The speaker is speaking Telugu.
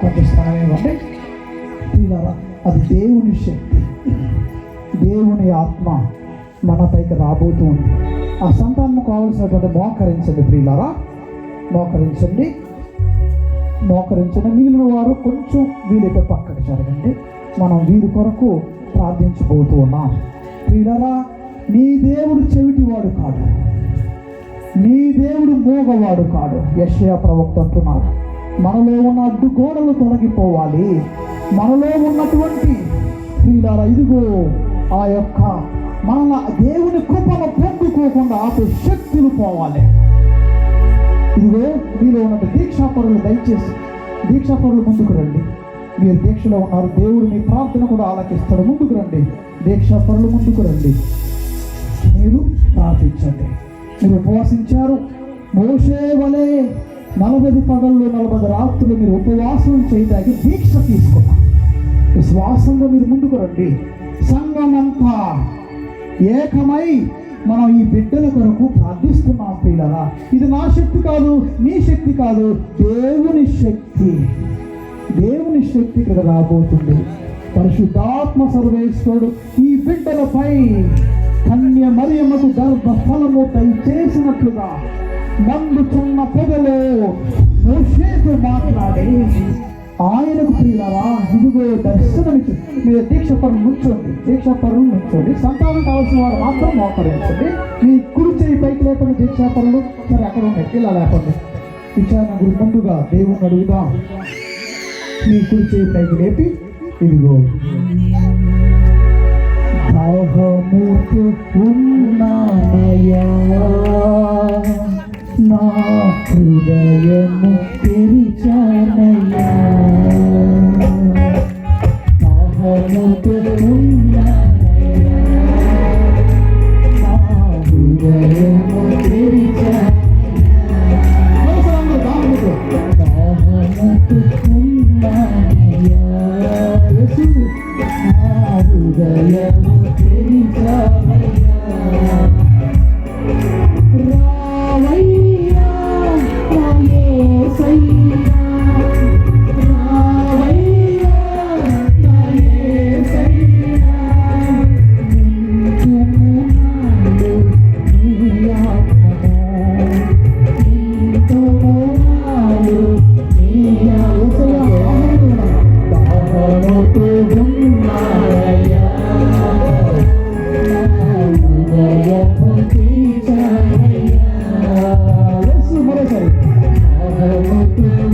కొంచెం స్థానం ఇవ్వండి. అది దేవుని శక్తి. దేవుని ఆత్మ మనపైకి రాబోతూ ఉంది. ఆ సంతానం కావలసినటువంటి మోకరించండి ప్రియులారా. మోకరించండి. మోకరించండి. మిగిలిన వారు కొంచెం వీలైతే పక్కకు జరగండి. మనం వీరి కొరకు ప్రార్థించబోతూ ఉన్నాం. ప్రియులారా నీ దేవుడు చెవిటివాడు కాడు. నీ దేవుడు మూగవాడు కాడు. యశయ ప్రవక్త అంటున్నాడు. మనలో ఉన్న అడ్డుగోడలు తొలగిపోవాలి. మనలో ఉన్నటువంటి ప్రియులార ఇదిగో ఆ యొక్క మన దేవుని కృపను పొందుకోకుండా ఆపే శక్తులు పోవాలి. ఇదిగో మీలో ఉన్న దీక్షాపరులు దయచేసి దీక్షాపరులు ముందుకు రండి. మీరు దీక్షలో ఉన్నారు దేవుడు మీ ప్రార్థన కూడా ఆలకిస్తాడు. ముందుకు రండి. దీక్షాపరులు ముందుకు రండి. మీరు ప్రార్థించండి. మీరు ఉపవాసించారు. మోసే వలే నలభై పగళ్ళు నలభై రాత్రులు మీరు ఉపవాసం చేయడానికి దీక్ష తీసుకున్నారు. విశ్వాసంగా మీరు ముందుకు రండి. సంఘమంతా ఏకమై మనం ఈ బిడ్డల కొరకు ప్రార్థిస్తున్నాం పిల్లరా ఇది నా శక్తి కాదు నీ శక్తి కాదు దేవుని శక్తి. దేవుని శక్తి ఇక్కడ రాబోతుంది. పరిశుద్ధాత్మ సర్వేశ్వరుడు ఈ బిడ్డలపై కన్య మరియమ్మకు గర్భ ఫలము దయచేసినట్లుగా మండుతున్న పొగలో మోషేతో మాట్లాడి ఆయనకు ప్రియులరా ఇదిగో దర్శనమిచ్చు మీరు దీక్ష పరులు నుంచోండి దీక్ష పరులు నుంచోండి. సంతానం కావాల్సిన వారు మాత్రం మోకరించండి. మీ కుడి చేయి పైకి లేకుండా దీక్షా పరులు సరే అక్కడ ఉన్నాయి ఇలా లేపండి. విచారణ గురి ముందుగా దేవుని అడుగుదాం. మీ కుడి చేయి పైకి లేపి ఇదిగో. దాహముతో ఉన్నానయ్యా. నా హృదయము తెరిచానయ్యా దాహముతో ఉన్నానయ్యా దాహముతో ఉన్నాయా